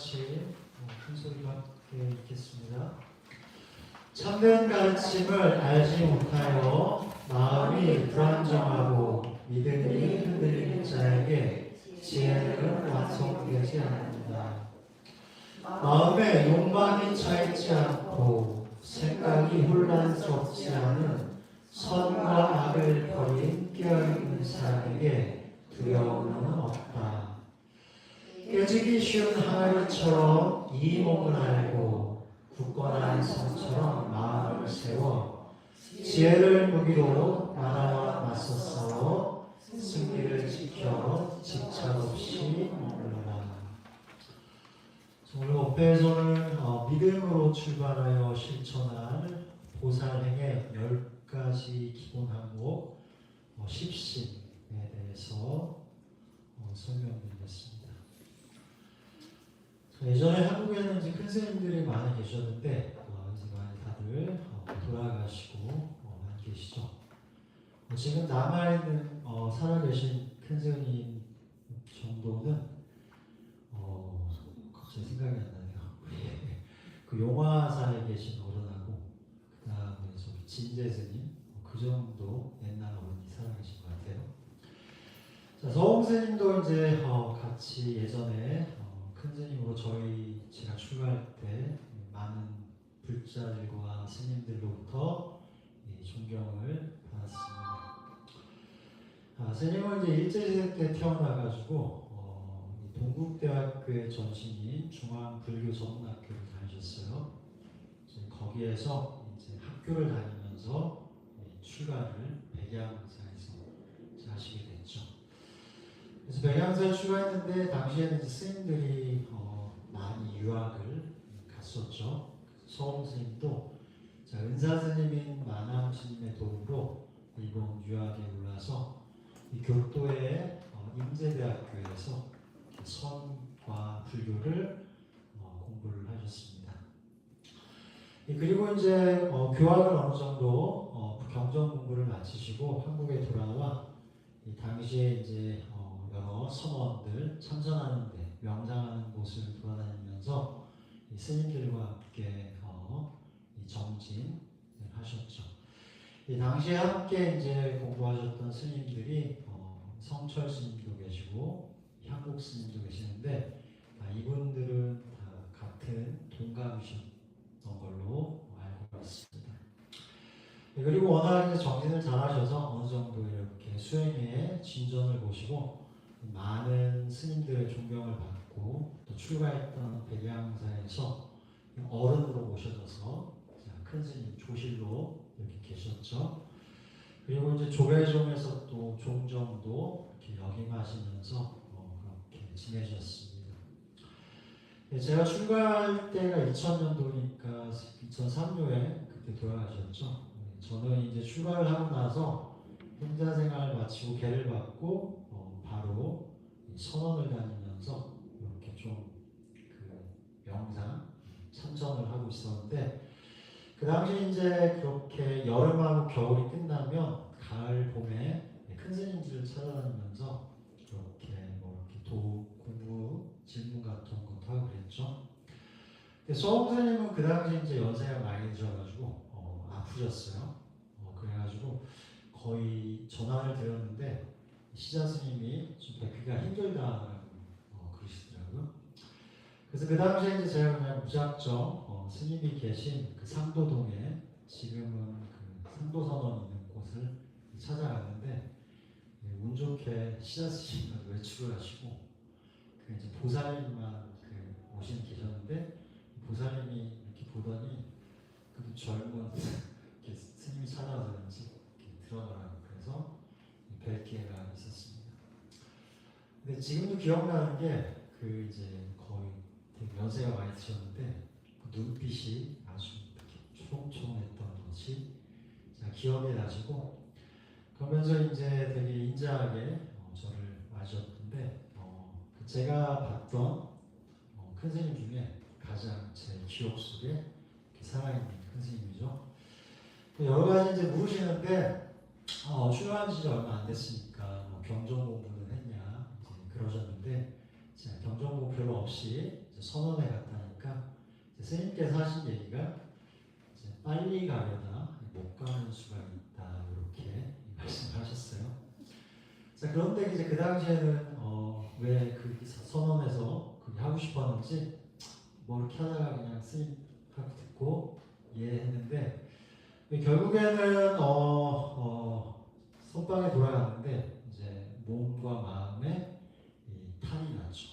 같이 어, 큰 소리로 함께 읽겠습니다. 참된 가르침을 알지 못하여 마음이 불안정하고 믿음이 흔들리는 자에게 지혜는 완성되지 않는다. 마음에 욕망이 차있지 않고 생각이 혼란스럽지 않은 선과 악을 버린 깨어있는 사람에게 두려움은 없다. 깨지기 쉬운 항아리처럼 이 몸을 알고 굳건한 성처럼 마음을 세워 지혜를 무기로 나라와 맞서 싸워 승리를 지켜 집착 없이 머물러라. 오늘 업배에서는 어, 믿음으로 출발하여 실천할 보살행의 열 가지 기본 항목 어, 십신에 대해서 어, 설명드리겠습니다. 예전에 한국에는 이제 큰 스님들이 많이 계셨는데 어, 이제 많이 다들 어, 돌아가시고 어, 많이 계시죠. 어, 지금 남아 있는 어, 살아계신 큰 스님 정도는 어, 갑자기 생각이 안 나네요. 그 용화사에 계신 어른하고 그 다음에 저기 진재 스님 어, 그 정도 옛날 어른이 살아계신 것 같아요. 자 서홍 스님도 이제 어, 같이 예전에 어, 큰 스님으로 저희 제가 출가할 때 많은 불자들과 스님들로부터 이 존경을 받았습니다. 아, 스님은 이제 일제시대 때 태어나가지고 어, 이 동국대학교의 전신인 중앙불교전문학교를 다니셨어요. 이제 거기에서 이제 학교를 다니면서 이 출가를 백양사에서 하시게. 그래서 백양사에 출가했는데 당시에는 스님들이 어, 많이 유학을 갔었죠. 서홍 스님도 자, 은사 스님인 만암 스님의 도움으로 일본 유학에 올라서 이 교토의 어, 임제대학교에서 선과 불교를 어, 공부를 하셨습니다. 예, 그리고 이제 어, 교학을 어느 정도 어, 경전 공부를 마치시고 한국에 돌아와 이 당시에 이제 어, 여러 선원들 참선하는데 명상하는 곳을 돌아다니면서 이 스님들과 함께 어, 이 정진을 하셨죠. 이 당시에 함께 이제 공부하셨던 스님들이 어, 성철 스님도 계시고 향국 스님도 계시는데 아, 이분들은 다 같은 동갑이셨던 걸로 알고 있습니다. 네, 그리고 워낙 정진을 잘하셔서 어느 정도 이렇게 수행에 진전을 보시고 많은 스님들의 존경을 받고 또 출가했던 백양사에서 어른으로 모셔져서 큰 스님 조실로 이렇게 계셨죠. 그리고 이제 조배종에서 또 종정도 이렇게 역임하시면서 어, 그렇게 지내셨습니다. 네, 제가 출가할 때가 2000년도니까 2003년에 그때 돌아가셨죠. 네, 저는 이제 출가를 하고 나서 행자 생활 마치고 계를 받고 어, 바로 이 선원을 다니면서 이렇게 좀 그 명상 참선을 하고 있었는데 그 당시 이제 그렇게 여름하고 겨울이 끝나면 가을 봄에 큰 스님들을 찾아다니면서 이렇게 뭐 이렇게 도 공부 질문 같은 것도 하고 그랬죠. 근데 소홍 스님은 그 당시 이제 연세가 많이 드셔가지고 어, 아프셨어요. 어, 그래가지고 거의 전화를 드렸는데 시자 스님이 좀 뵙기가 힘들다라고 어, 그러시더라고요. 그래서 그 당시에 이제 제가 그냥 무작정 어, 스님이 계신 그 상도동에 지금은 그 상도선원 있는 곳을 찾아갔는데 예, 운 좋게 시자 스님은 외출을 하시고 그 이제 보살님만 그 오신 계셨는데 보살님이 이렇게 보더니 그 젊은 스님이 찾아와서 이렇게 들어가라고 그래서 뵐 기회가 있었습니다. 근데 지금도 기억나는 게 그 이제 거의 되게 연세가 많이 드셨는데 그 눈빛이 아주 초롱초롱했던 것이 기억이 나시고 그러면서 이제 되게 인자하게 어, 저를 맞으셨는데 어, 그 제가 봤던 어, 큰 스님 중에 가장 제 기억 속에 살아있는 큰 스님이죠. 또 여러 가지 이제 물으시는데 어, 출가한 지 얼마 안 됐으니까 뭐 경전 공부는 했냐 이제 그러셨는데 자, 경정 목표로 없이 이제 선원에 갔다니까 이제 스님께서 하신 얘기가 빨리 가려다 못 가는 수가 있다 이렇게 말씀하셨어요. 자 그런데 이제 그 당시에는 어, 왜그 선원에서 그게 하고 싶었는지 뭐 이렇게 하다가 그냥 스님 하고 듣고 이해했는데 결국에는 어, 어, 선방에 돌아갔는데 이제 몸과 마음에 이 탈이 났죠.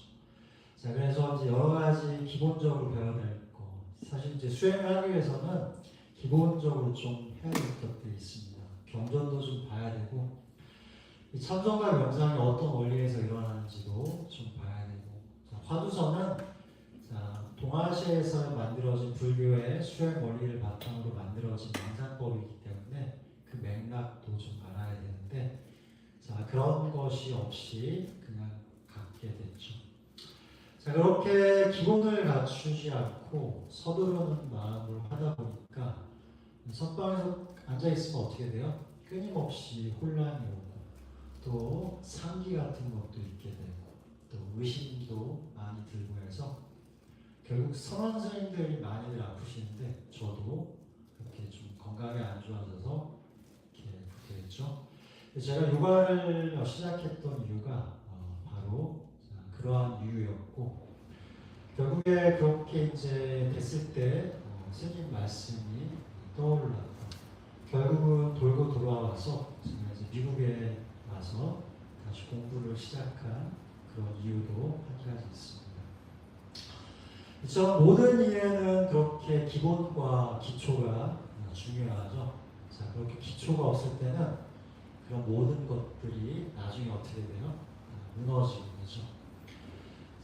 자 그래서 이제 여러 가지 기본적으로 배워야 될 거. 사실 이제 수행을 하기 위해서는 기본적으로 좀 해야 될 것들이 있습니다. 경전도 좀 봐야 되고 이 참선과 명상이 어떤 원리에서 일어나는지도 좀 봐야 되고 자, 자, 동아시아에서 만들어진 불교의 수행 원리를 바탕으로 만들어진 명상법이기 때문에 그 맥락도 좀 알아야 되는데 자 그런 것이 없이 그냥 갖게 됐죠. 자 그렇게 기본을 갖추지 않고 서두르는 마음으로 하다 보니까 선방에서 앉아 있으면 어떻게 돼요? 끊임없이 혼란이 오고 또 상기 같은 것도 있게 되고 또 의심도 많이 들고 해서 결국 선원 스님들이 많이들 아프시는데 저도 그렇게 좀 건강이 안 좋아져서 이렇게 됐죠. 제가 요가를 시작했던 이유가 어, 바로 그러한 이유였고 결국에 그렇게 이제 됐을 때 어, 스님 말씀이 떠올랐다. 결국은 돌고 돌아와서 제가 이제 미국에 와서 다시 공부를 시작한 그런 이유도 한 가지 있습니다. 저 모든 일에는 그렇게 기본과 기초가 중요하죠. 자, 그렇게 기초가 없을 때는 그런 모든 것들이 나중에 어떻게 돼요? 무너지는 거죠.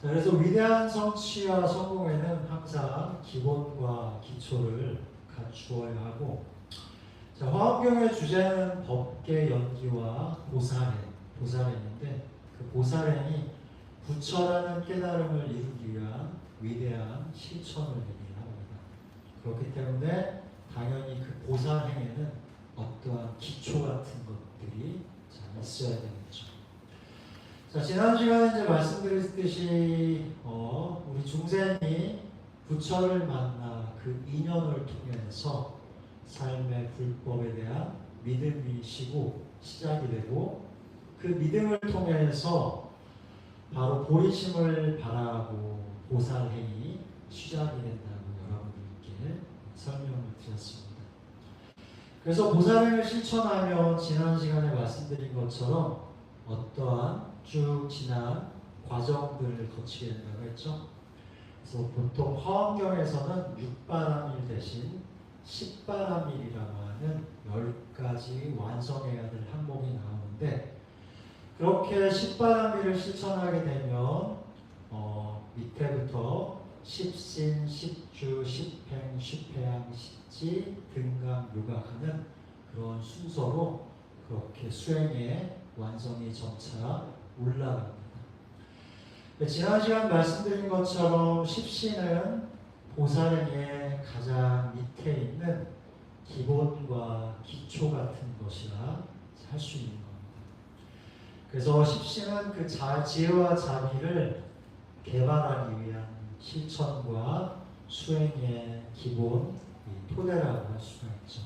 자, 그래서 위대한 성취와 성공에는 항상 기본과 기초를 갖추어야 하고, 자, 화엄경의 주제는 법계 연기와 보살행, 보살행인데 그 보살행이 부처라는 깨달음을 이루기 위한 위대한 실천을 얘기를 합니다. 그렇기 때문에 당연히 그 보살행에는 어떠한 기초 같은 것들이 자, 있어야 되겠죠. 자, 지난 시간에 이제 말씀드렸듯이, 어, 우리 중생이 부처를 만나 그 인연을 통해서 삶의 불법에 대한 믿음이 시고 시작이 되고 그 믿음을 통해서 바로 보리심을 바라고 보살행이 시작이 된다고 여러분들께 설명을 드렸습니다. 그래서 보살행을 실천하면 지난 시간에 말씀드린 것처럼 어떠한 쭉 지난 과정들을 거치게 된다고 했죠. 그래서 보통 화엄경에서는 육바람일 대신 십바람일이라고 하는 열 가지 완성해야 될 항목이 나오는데 그렇게 십바람일을 실천하게 되면 어, 밑에부터 십신, 십주, 십행, 십회양, 십지, 등강, 요각하는 그런 순서로 그렇게 수행의 완성이 점차 올라갑니다. 지난 시간 말씀드린 것처럼 십신은 보살행의 가장 밑에 있는 기본과 기초 같은 것이라 할 수 있는 겁니다. 그래서 십신은 그 자, 지혜와 자비를 개발하기 위한 실천과 수행의 기본 토대라고 할 수가 있죠.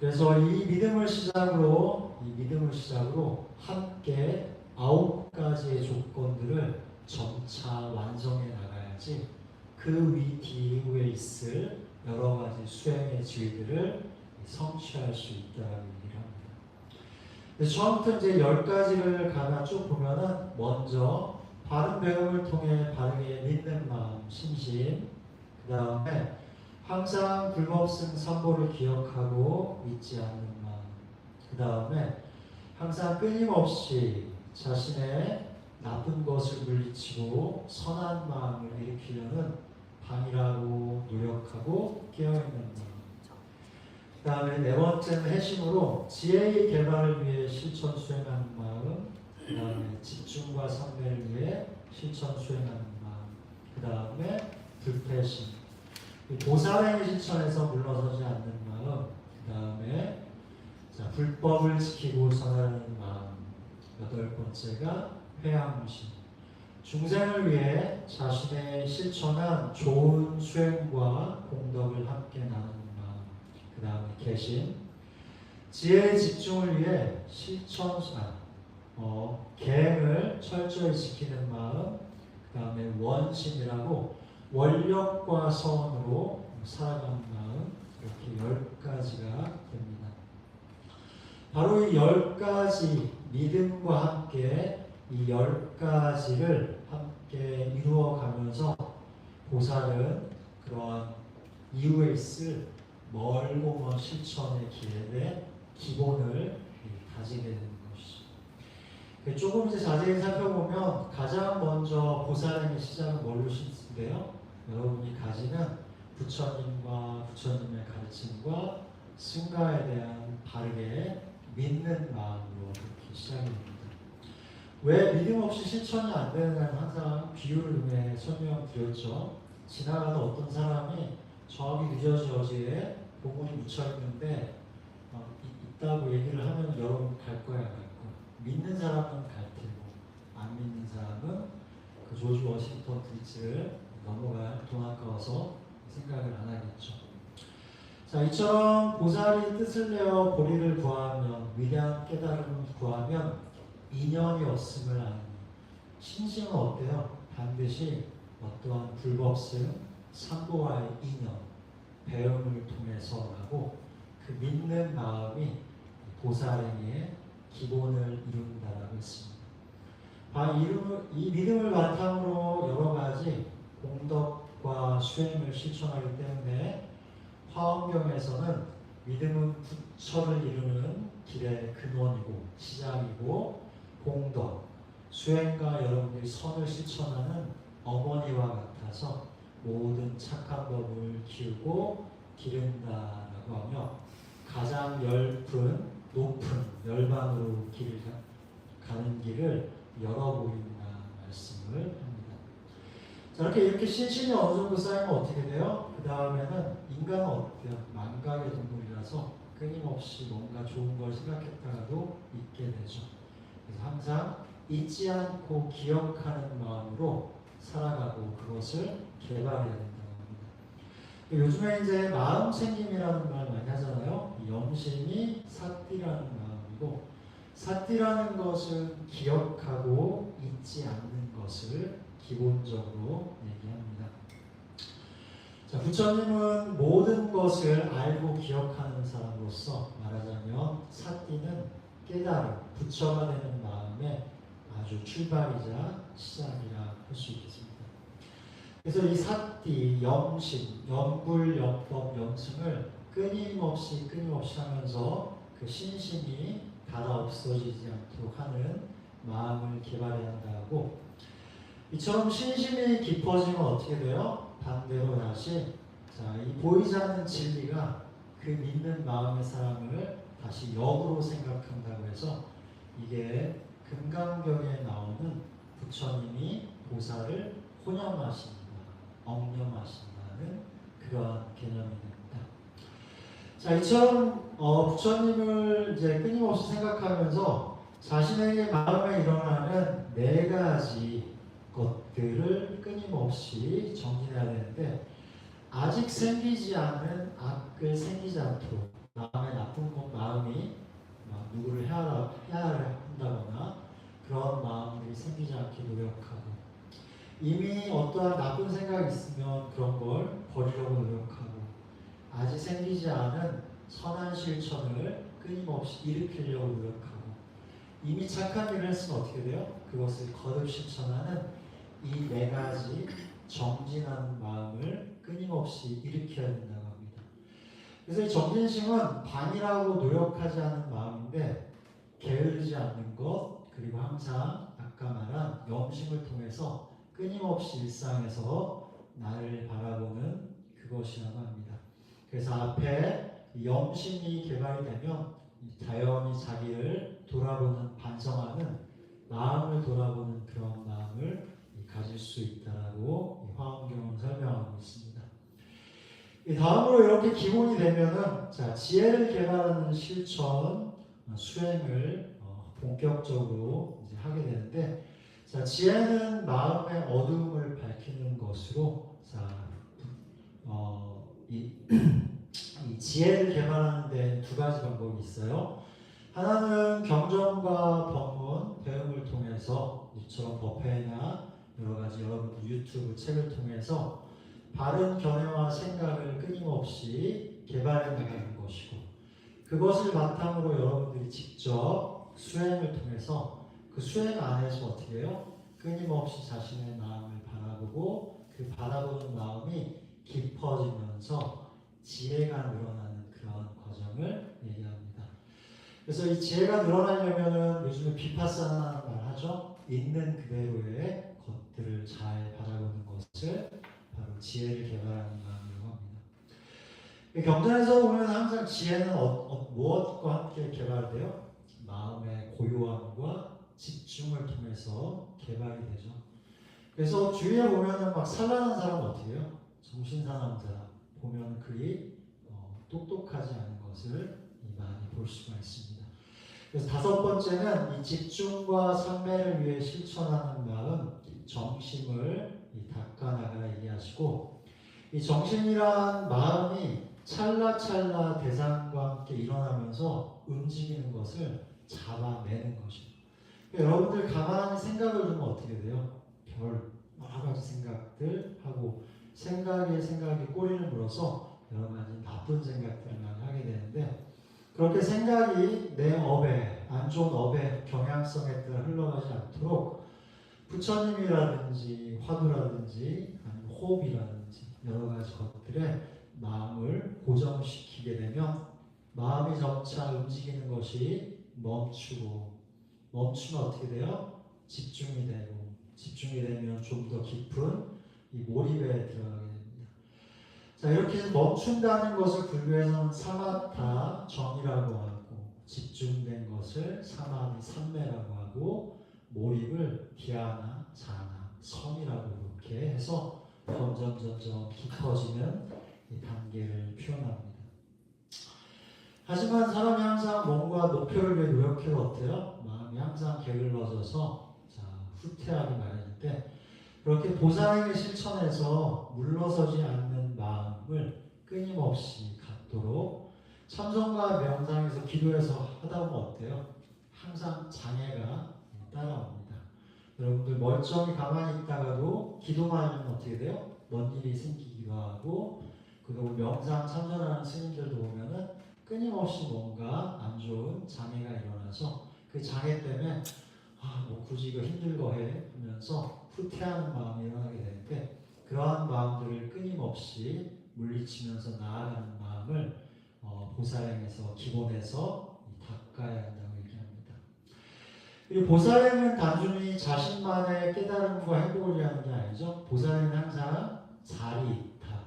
그래서 이 믿음을 시작으로 이 믿음을 시작으로 함께 아홉 가지의 조건들을 점차 완성해 나가야지 그 위 뒤에 있을 여러 가지 수행의 지위들을 성취할 수 있다는 얘기를 합니다. 처음부터 이제 열 가지를 가나 쭉 보면은 먼저 바른 배움을 통해 바르게 믿는 마음, 신심, 그 다음에 항상 불법승 삼보를 기억하고 잊지 않는 마음, 그 다음에 항상 끊임없이 자신의 나쁜 것을 물리치고 선한 마음을 일으키려는 방이라고 노력하고 깨어있는 마음. 그 다음에 네 번째는 해심으로 지혜의 개발을 위해 실천 수행하는 그 다음에 집중과 선배를 위해 실천 수행하는 마음, 그 다음에 불패심, 보살행의 실천에서 물러서지 않는 마음, 그 다음에 불법을 지키고 선하는 마음, 여덟 번째가 회양심, 중생을 위해 자신의 실천한 좋은 수행과 공덕을 함께 나누는 마음, 그 다음에 개심, 지혜의 집중을 위해 실천, 아, 어, 계획을 철저히 지키는 마음, 그 다음에 원심이라고 원력과 서원으로 살아가는 마음, 이렇게 열 가지가 됩니다. 바로 이 열 가지 믿음과 함께 이 열 가지를 함께 이루어가면서 보살은 그러한 이후에 있을 멀고 먼 실천의 길에 기본을 가지게. 그 조금 이제 자세히 살펴보면 가장 먼저 보살행의 시작은 뭘로 신인데요 여러분이 가지는 부처님과 부처님의 가르침과 승가에 대한 바르게 믿는 마음으로 그렇게 시작이 됩니다. 왜 믿음 없이 실천이 안 되느냐는 항상 통해 설명드렸죠. 지나가는 어떤 사람이 저기 늦어지 어디에 복문이 묻혀 있는데 어, 이- 있다고 얘기를 하면 여러분 갈 거야. 믿는 사람은 갈 테고 안 믿는 사람은 그 조지 워싱턴 브리지를 넘어갈 돈 아까워서 생각을 안 하겠죠. 자, 이처럼 보살이 뜻을 내어 보리를 구하면 위대한 깨달음을 구하면 인연이 없음을 아는 신심은 어때요? 반드시 어떠한 불법성, 삼보와의 인연, 배움을 통해서라고 그 믿는 마음이 보살행의 기본을 이룬다라고 했습니다. 아, 이름을- 이 믿음을 바탕으로 여러 가지 공덕과 수행을 실천하기 때문에 화엄경에서는 믿음은 부처를 이루는 길의 근원이고 시작이고 공덕, 수행과 여러분들이 선을 실천하는 어머니와 같아서 모든 착한 법을 키우고 기른다라고 하며 가장 열픈 높은 열반으로 길을 가- 가는 길을 열어보인다 말씀을 합니다. 자 이렇게 이렇게 신심이 어느 정도 쌓이면 어떻게 돼요? 그 다음에는 인간은 어때요? 망각의 동물이라서 끊임없이 뭔가 좋은 걸 생각했다가도 잊게 되죠. 그래서 항상 잊지 않고 기억하는 마음으로 살아가고 그것을 개발해야 합니다. 요즘에 이제 마음 챙김이라는 말 많이 하잖아요. 이 염심이 사띠라는 마음이고 사띠라는 것은 기억하고 잊지 않는 것을 기본적으로 얘기합니다. 자, 부처님은 모든 것을 알고 기억하는 사람으로서 말하자면 사띠는 깨달음, 부처가 되는 마음의 아주 출발이자 시작이라 할 수 있겠습니다. 그래서 이 사띠, 염심, 염불, 염법, 염승을 끊임없이 끊임없이 하면서 그 신심이 닫아 없어지지 않도록 하는 마음을 개발해야 한다고 이처럼 신심이 깊어지면 어떻게 돼요? 반대로 다시 자, 이 보이지 않는 진리가 그 믿는 마음의 사람을 다시 역으로 생각한다고 해서 이게 금강경에 나오는 부처님이 보살을 혼영하신 다, 억념하신다는 그러한 개념이 됩니다. 자, 이처럼 어, 부처님을 이제 끊임없이 생각하면서 자신의 마음에 일어나는 네 가지 것들을 끊임없이 정진해야 되는데 아직 생기지 않은 악을 생기지 않도록 마음에 나쁜 것, 마음이 막 누구를 해야 한다거나 그런 마음들이 생기지 않게 노력하고 이미 어떠한 나쁜 생각이 있으면 그런 걸 버리려고 노력하고 아직 생기지 않은 선한 실천을 끊임없이 일으키려고 노력하고 이미 착한 일을 했으면 어떻게 돼요? 그것을 거듭 실천하는 이 네 가지 정진하는 마음을 끊임없이 일으켜야 된다고 합니다. 그래서 이 정진심은 반이라고 노력하지 않은 마음인데 게으르지 않는 것 그리고 항상 아까 말한 염심을 통해서 끊임없이 일상에서 나를 바라보는 그것이라고 합니다. 그래서 앞에 이 염심이 개발이 되면 이 자연히 자기를 돌아보는 반성하는 마음을 돌아보는 그런 마음을 이 가질 수 있다라고 이 화엄경은 설명하고 있습니다. 이 다음으로 이렇게 기본이 되면은 자 지혜를 개발하는 실천 어, 수행을 어, 본격적으로 이제 하게 되는데 자, 지혜는 마음의 어두움을 밝히는 것으로 자, 어, 이, 이 지혜를 개발하는 데 두 가지 방법이 있어요. 하나는 경전과 법문, 배움을 통해서 이처럼 법회나 여러 가지 여러분 유튜브 책을 통해서 바른 견해와 생각을 끊임없이 개발해 나가는 것이고 그것을 바탕으로 여러분들이 직접 수행을 통해서 그 수행 안에서 어떻게 해요? 끊임없이 자신의 마음을 바라보고 그 바라보는 마음이 깊어지면서 지혜가 늘어나는 그런 과정을 얘기합니다. 그래서 이 지혜가 늘어나려면은 요즘에 비파사나라는 말 하죠. 있는 그대로의 것들을 잘 바라보는 것을 바로 지혜를 개발하는 마음이라고 합니다. 이 경전에서 보면 항상 지혜는 어, 어, 무엇과 함께 개발돼요? 마음의 고요함과 집중을 통해서 개발이 되죠. 그래서 주위에 보면은 막 산란한 사람은 어떻게 해요? 정신사나운 사람 보면 그리 어, 똑똑하지 않은 것을 많이 볼 수가 있습니다. 그래서 다섯 번째는 이 집중과 산매를 위해 실천하는 마음, 정심을 이 닦아나가라 얘기하시고 이 정신이란 마음이 찰나찰나 대상과 함께 일어나면서 움직이는 것을 잡아내는 것입니다. 그러니까 여러분들 가만히 생각을 두면 어떻게 돼요? 별 여러 가지 생각들 하고 생각에 생각에 꼬리를 물어서 여러 가지 나쁜 생각들을 많이 하게 되는데 그렇게 생각이 내 업에 안 좋은 업에 경향성에 따라 흘러가지 않도록 부처님이라든지 화두라든지 아니면 호흡이라든지 여러 가지 것들에 마음을 고정시키게 되면 마음이 점차 움직이는 것이 멈추고 멈추면 어떻게 돼요? 집중이 되고 집중이 되면 좀 더 깊은 이 몰입에 들어가게 됩니다. 자 이렇게 해서 멈춘다는 것을 불교에서는 사마타 정이라고 하고 집중된 것을 사마니 삼매라고 하고 몰입을 기아나 자나 성이라고 이렇게 해서 점점 점점 깊어지는 이 단계를 표현합니다. 하지만 사람이 항상 뭔가 목표를 위해 노력해도 어때요? 마음이 항상 게을러져서 자, 후퇴하기 마련인데 그렇게 보살행을 실천해서 물러서지 않는 마음을 끊임없이 갖도록 참선과 명상에서 기도해서 하다 보면 어때요? 항상 장애가 따라옵니다. 여러분들 멀쩡히 가만히 있다가도 기도만 하면 어떻게 돼요? 뭔 일이 생기기도 하고 그리고 명상 참선하는 스님들도 보면은 끊임없이 뭔가 안 좋은 장애가 일어나서 그 장애 때문에 아, 뭐 굳이 이거 힘들거 해 하면서 후퇴하는 마음이 일어나게 되는데 그러한 마음들을 끊임없이 물리치면서 나아가는 마음을 어, 보살행에서 기본에서 닦아야 한다고 얘기합니다. 그리고 보살행은 단순히 자신만의 깨달음과 행복을 위한 게 아니죠. 보살행은 항상 자리, 다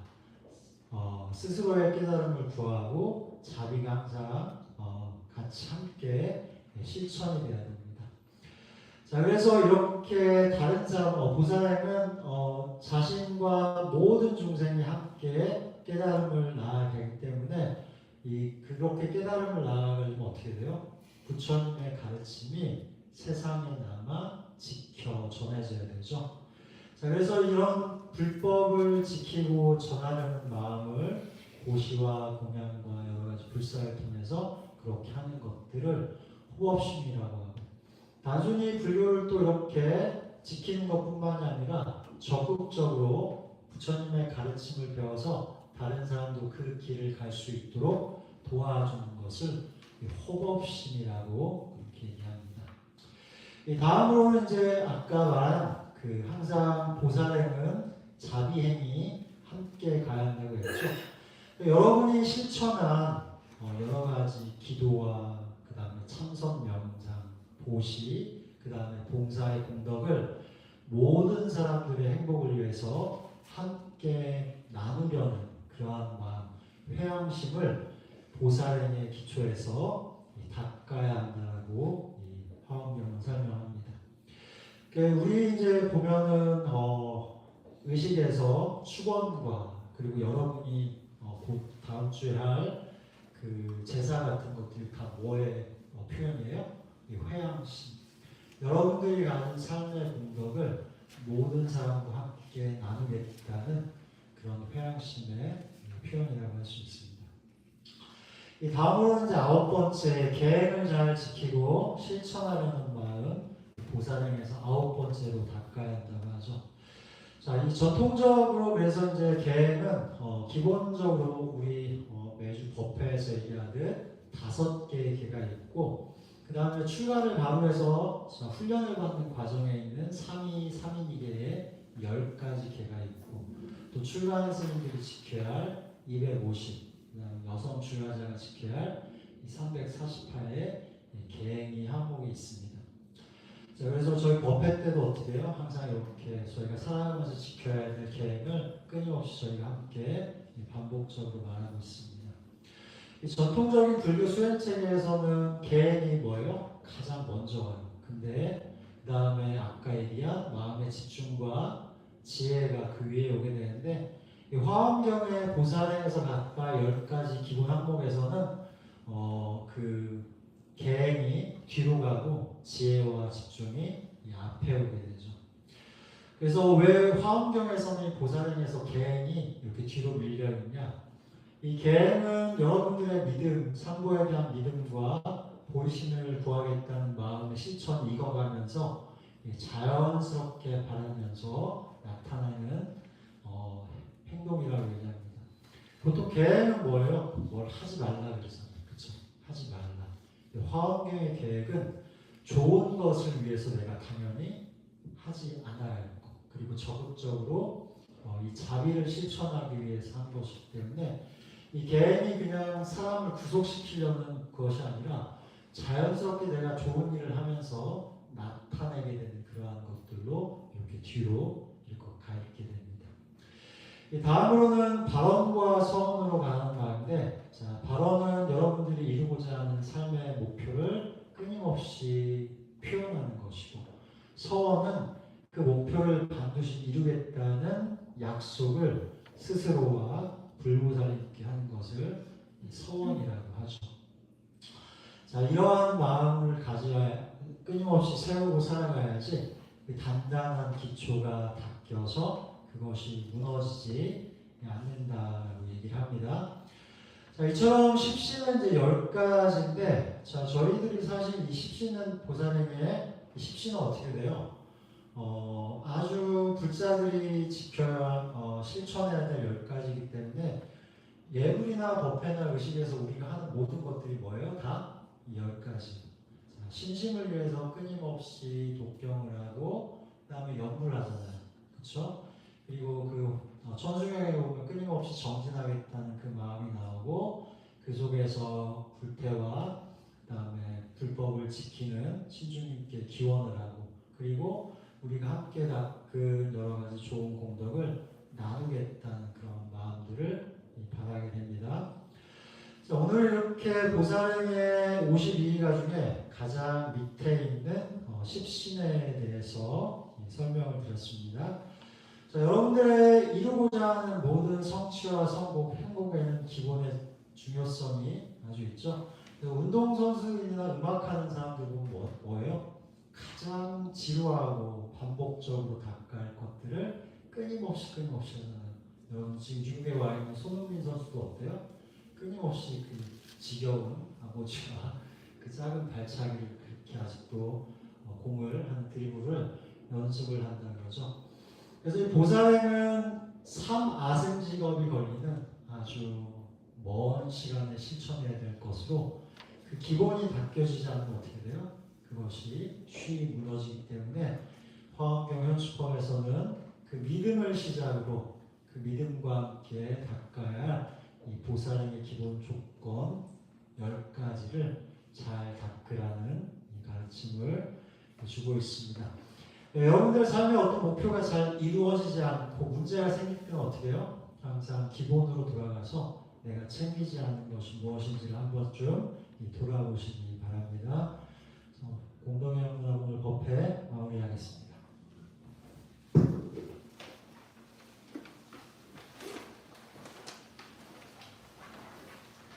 어, 스스로의 깨달음을 구하고 자비가 항상 어, 같이 함께 실천이 돼야 됩니다. 자, 그래서 이렇게 다른 사람, 어, 보살행은 어, 자신과 모든 중생이 함께 깨달음을 나아가기 때문에 이 그렇게 깨달음을 나아가려면 어떻게 돼요? 부처님의 가르침이 세상에 남아 지켜 전해져야 되죠. 자, 그래서 이런 불법을 지키고 전하려는 마음을 고시와 공양과 여러 가지 불사를 통해서 그렇게 하는 것들을 호법심이라고 하고 단순히 불교를 또 이렇게 지키는 것뿐만이 아니라 적극적으로 부처님의 가르침을 배워서 다른 사람도 그 길을 갈 수 있도록 도와주는 것을 호법심이라고 그렇게 얘기합니다. 다음으로는 이제 아까 말한 그 항상 보살행은 자비행이 함께 가야 한다고 했죠. 여러분이 실천한 어, 여러 가지 기도와 그 참선 명상, 보시, 그 다음에 봉사의 공덕을 모든 사람들의 행복을 위해서 함께 나누려는 그러한 마음, 회양심을 보살행의 기초에서 닦아야 한다고 화엄경은 설명합니다. 우리 이제 보면은 어, 의식에서 축원과 그리고 여러분이 어, 곧 다음 주에 할 그 제사 같은 것들이 다 어, 표현이에요? 이 회양심. 여러분들이 가진 삶의 공덕을 모든 사람과 함께 나누겠다는 그런 회양심의 표현이라고 할 수 있습니다. 이 다음으로는 이제 아홉 번째 계획을 잘 지키고 실천하려는 마음 보살행에서 아홉 번째로 닦아야 한다고 하죠. 자, 이 전통적으로 그래서 이제 계획은 어, 기본적으로 우리 어, 매주 법회에서 얘기하듯 다섯 개의 계가 있고 그 다음에 출가를 바로 해서 자, 훈련을 받는 과정에 있는 3위, 3인이계의 10가지 계가 있고 또 출가하는 스님들이 지켜야 할 250, 그다음 여성 출가자가 지켜야 할 348의 계행이 항목이 있습니다. 자, 그래서 저희 법회 때도 어떻게 해요? 항상 이렇게 저희가 살아가면서 지켜야 될 계행을 끊임없이 저희가 함께 반복적으로 말하고 있습니다. 이 전통적인 불교 수행 체계에서는 계행이 뭐예요? 가장 먼저 와요. 근데 그 다음에 아까 얘기한 마음의 집중과 지혜가 그 위에 오게 되는데 이 화엄경의 보살행에서 각각 열 가지 기본 항목에서는 어 그 계행이 뒤로 가고 지혜와 집중이 이 앞에 오게 되죠. 그래서 왜 화엄경에서는 이 보살행에서 계행이 이렇게 뒤로 밀려 있냐? 이 계행은 여러분들의 믿음, 상고에 대한 믿음과 보이심을 구하겠다는 마음의 실천이 익어가면서 이 자연스럽게 바라면서 나타나는 어, 행동이라고 얘기합니다. 보통 계획은 뭐예요? 뭘 하지 말라 그러잖아요. 그렇죠? 하지 말라. 화엄경의 계획은 좋은 것을 위해서 내가 당연히 하지 않아야 하고 그리고 적극적으로 어, 이 자비를 실천하기 위해서 한 것이기 때문에 이 계획이 그냥 사람을 구속시키려는 것이 아니라 자연스럽게 내가 좋은 일을 하면서 나타내게 되는 그러한 것들로 이렇게 뒤로 이렇게 가 있게 됩니다. 이 다음으로는 발언과 서언으로 가는 말인데, 자, 발언은 여러분들이 이루고자 하는 삶의 목표를 끊임없이 표현하는 것이고, 서언은 그 목표를 반드시 이루겠다는 약속을 스스로와 불보살님께 하는 것을 서원이라고 하죠. 자, 이러한 마음을 가져야 끊임없이 세우고 살아가야지 그 단단한 기초가 닦여서 그것이 무너지지 않는다라고 얘기를 합니다. 자, 이처럼 십시는 이제 열 가지인데, 자, 저희들이 사실 이 십시는 보살님의 이 십시는 어떻게 돼요? 어, 아주 불자들이 지켜야 어, 실천해야 될 열 가지이기 때문에 예불이나 법회나 의식에서 우리가 하는 모든 것들이 뭐예요? 다이열 가지. 자, 신심을 위해서 끊임없이 독경을 하고 그다음에 연물하잖아요. 그렇죠? 그리고 그 어, 천수경에 보면 끊임없이 정진하겠다는 그 마음이 나오고 그 속에서 불태와 그다음에 불법을 지키는 신주님께 기원을 하고 그리고 우리가 함께 닦은 여러 가지 좋은 공덕을 나누겠다는 그런 마음들을 바라게 됩니다. 자, 오늘 이렇게 보살행의 52가 중에 가장 밑에 있는 어, 십신에 대해서 설명을 드렸습니다. 자, 여러분들의 이루고자 하는 모든 성취와 성공, 행복에는 기본의 중요성이 아주 있죠. 운동선수들이나 음악하는 사람들 보면 뭐, 뭐예요? 가장 지루하고 반복적으로 닦아야 할 것들을 끊임없이 끊임없이 하잖아요. 지금 중계 와 있는 손흥민 선수도 어때요? 끊임없이 그 지겨운 아버지와 그 작은 발차기를 그렇게 아직도 어, 공을 하는 드리블을 연습을 한다는 거죠. 그래서 이 보살행은 3아생 직업이 걸리는 아주 먼 시간에 실천해야 될 것으로 그 기본이 닦여지지 않으면 어떻게 돼요? 그것이 쉬이 무너지기 때문에 화학경영 수법에서는 그 믿음을 시작으로 그 믿음과 함께 닦아야 이 보살행의 기본 조건 열 가지를 잘 닦으라는 가르침을 주고 있습니다. 네, 여러분들 삶에 어떤 목표가 잘 이루어지지 않고 문제가 생길 때는 어떻게 해요? 항상 기본으로 돌아가서 내가 챙기지 않는 것이 무엇인지를 한 번쯤 돌아보시기 바랍니다. 공동의 문화공을 법회 마무리하겠습니다.